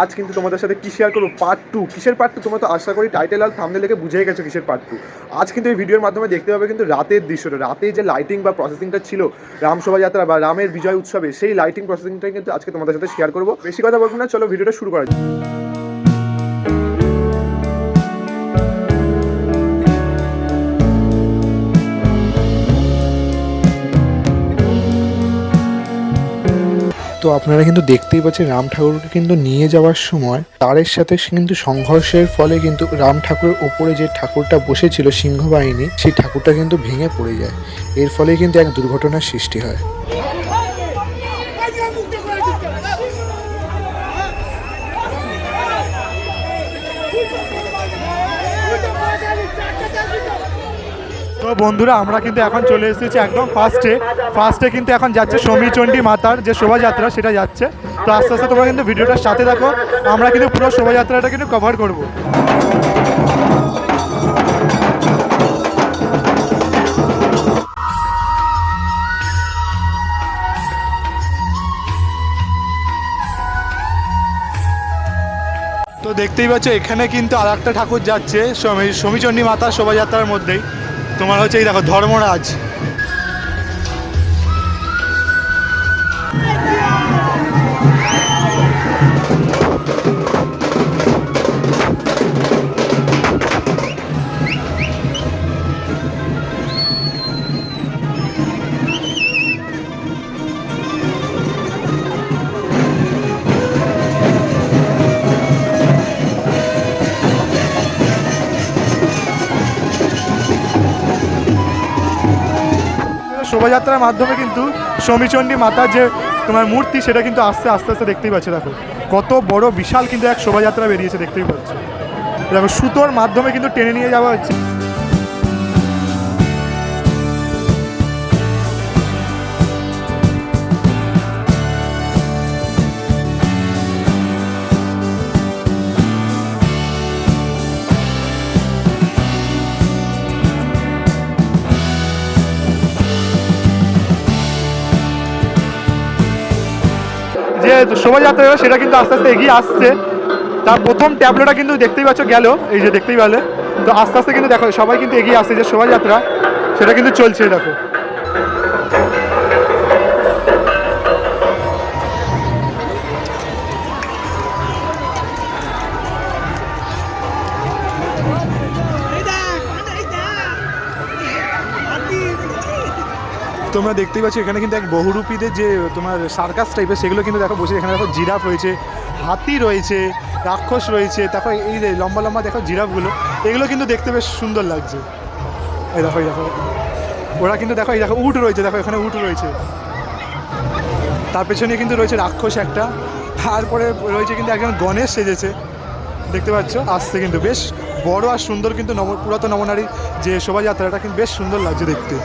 আজ কিন্তু তোমাদের সাথে কি শেয়ার করব? পার্ট টু কিসের পার্ট টু তোমরা তো আশা করি টাইটেল আর থামনে লেগে বুঝে গেছো কিসের পার্ট টু আজ কিন্তু এই ভিডিওর মাধ্যমে দেখতে পাবে কিন্তু রাতের দৃশ্যটা। রাতে যে লাইটিং বা প্রসেসিংটা ছিল রাম শোভাযাত্রা বা রামের বিজয় উৎসবে, সেই লাইটিং প্রসেসিংটাই কিন্তু আজকে তোমাদের সাথে শেয়ার করব। বেশি কথা বলব না, চলো ভিডিওটা শুরু করা যাক। তো আপনারা কিন্তু দেখতেই পাচ্ছেন রাম ঠাকুরকে কিন্তু নিয়ে যাওয়ার সময় তারের সাথে কিন্তু সংঘর্ষের ফলে কিন্তু রাম ঠাকুরের ওপরে যে ঠাকুরটা বসেছিল সিংহ বাহিনী সেই ঠাকুরটা কিন্তু ভেঙে পড়ে যায়। এর ফলে কিন্তু এক দুর্ঘটনার সৃষ্টি হয়। তো বন্ধুরা, আমরা কিন্তু এখন চলে এসেছি একদম ফার্স্টে ফার্স্টে কিন্তু এখন যাচ্ছে সমীচণ্ডী মাতার যে শোভাযাত্রা, সেটা যাচ্ছে। তো আস্তে আস্তে তোমরা কিন্তু ভিডিওটার সাথে দেখো আমরা কিন্তু পুরো শোভাযাত্রাটা কিন্তু কভার করব। তো দেখতেই পাচ্ছ, এখানে কিন্তু আর একটা ঠাকুর যাচ্ছে সমী- সমীচণ্ডী মাতার শোভাযাত্রার মধ্যেই। তোমার হচ্ছে এই দেখো ধর্মরাজ। শোভাযাত্রার মাধ্যমে কিন্তু সমীচণ্ডী মাতার যে তোমার মূর্তি, সেটা কিন্তু আস্তে আস্তে আস্তে দেখতেই পাচ্ছে, দেখো। কত বড় বিশাল কিন্তু এক শোভাযাত্রা বেরিয়েছে, দেখতেই পাচ্ছে। দেখো, সুতোর মাধ্যমে কিন্তু টেনে নিয়ে যাওয়া হচ্ছে। যে শোভাযাত্রা সেটা কিন্তু আস্তে আস্তে এগিয়ে আসছে। তার প্রথম ট্যাবলোটা কিন্তু দেখতেই পাচ্ছ গেল, এই যে দেখতেই পেলে। তো আস্তে আস্তে কিন্তু দেখো, সবাই কিন্তু এগিয়ে আসছে যে শোভাযাত্রা, সেটা কিন্তু চলছে, দেখো। তোমরা দেখতেই পাচ্ছ, এখানে কিন্তু এক বহুরূপীদের যে তোমার সার্কাস টাইপের সেগুলো কিন্তু দেখো বসে, এখানে দেখো জিরাফ রয়েছে, হাতি রয়েছে, রাক্ষস রয়েছে, তারপর এই যে লম্বা লম্বা দেখো জিরাফগুলো, এগুলো কিন্তু দেখতে বেশ সুন্দর লাগছে। এই দেখো এই দেখো। ওরা কিন্তু দেখো, এই দেখো, উট রয়েছে, দেখো, এখানে উট রয়েছে। তার পেছনে কিন্তু রয়েছে রাক্ষস একটা, তারপরে রয়েছে কিন্তু একজন গণেশ সেজেছে। দেখতে পাচ্ছ, আসছে কিন্তু বেশ বড় আর সুন্দর কিন্তু নব, পুরাতন নবনারী যে শোভাযাত্রাটা কিন্তু বেশ সুন্দর লাগছে দেখতে।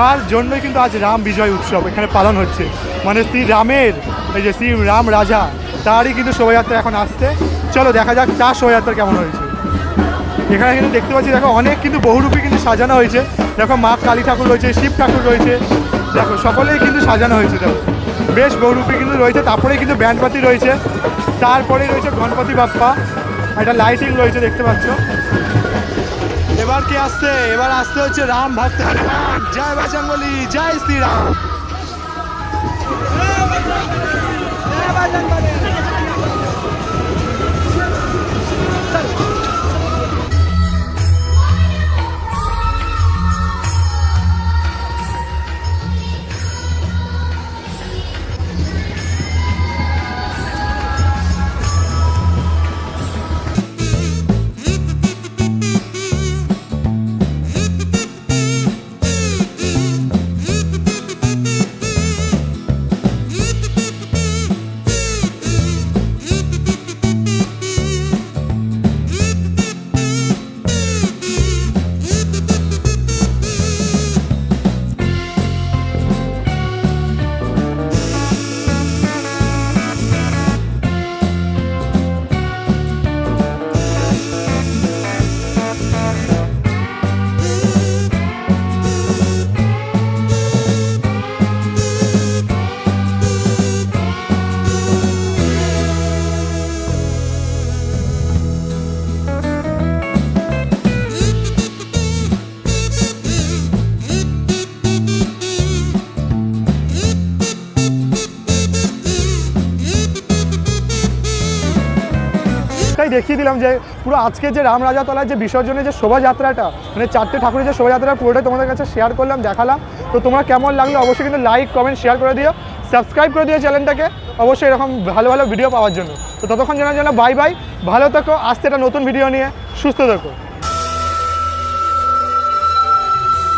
যার জন্যই কিন্তু আজ রাম বিজয় উৎসব এখানে পালন হচ্ছে। মানে শ্রী রামের, এই যে শ্রী রাম রাজা, তারই কিন্তু শোভাযাত্রা এখন আসছে। চলো দেখা যাক তার শোভাযাত্রা কেমন হয়েছে। এখানে কিন্তু দেখতে পাচ্ছি, দেখো অনেক কিন্তু বহুরূপী কিন্তু সাজানো হয়েছে। দেখো মা কালী ঠাকুর রয়েছে, শিব ঠাকুর রয়েছে। দেখো সকলেই কিন্তু সাজানো হয়েছে, দেখো। বেশ বহুরূপী কিন্তু রয়েছে তারপরে কিন্তু ব্যান্ডপাতি রয়েছে। তারপরে রয়েছে গণপতি বাপ্পা। একটা লাইটিং রয়েছে, দেখতে পাচ্ছ। এবার কি আসছে? এবার আসতে হচ্ছে রাম ভক্ত হনুমান। জয় বাজাঙ্গলি জয় শ্রীরাম। দেখিয়ে দিলাম যে পুরো আজকে যে রাম রাজা তলার যে বিসর্জনের যে শোভাযাত্রাটা মানে চারটে ঠাকুরের যে শোভাযাত্রা পুরোটাই তোমাদের কাছে শেয়ার করলাম, দেখালাম। তো তোমরা কেমন লাগল অবশ্যই কিন্তু লাইক কমেন্ট শেয়ার করে দিও। সাবস্ক্রাইব করে দিও চ্যানেলটাকে অবশ্যই এরকম ভালো ভালো ভিডিও পাওয়ার জন্য। তো ততক্ষণ জানার জন্য বাই বাই ভালো থেকো। আসতে একটা নতুন ভিডিও নিয়ে সুস্থ থেকো।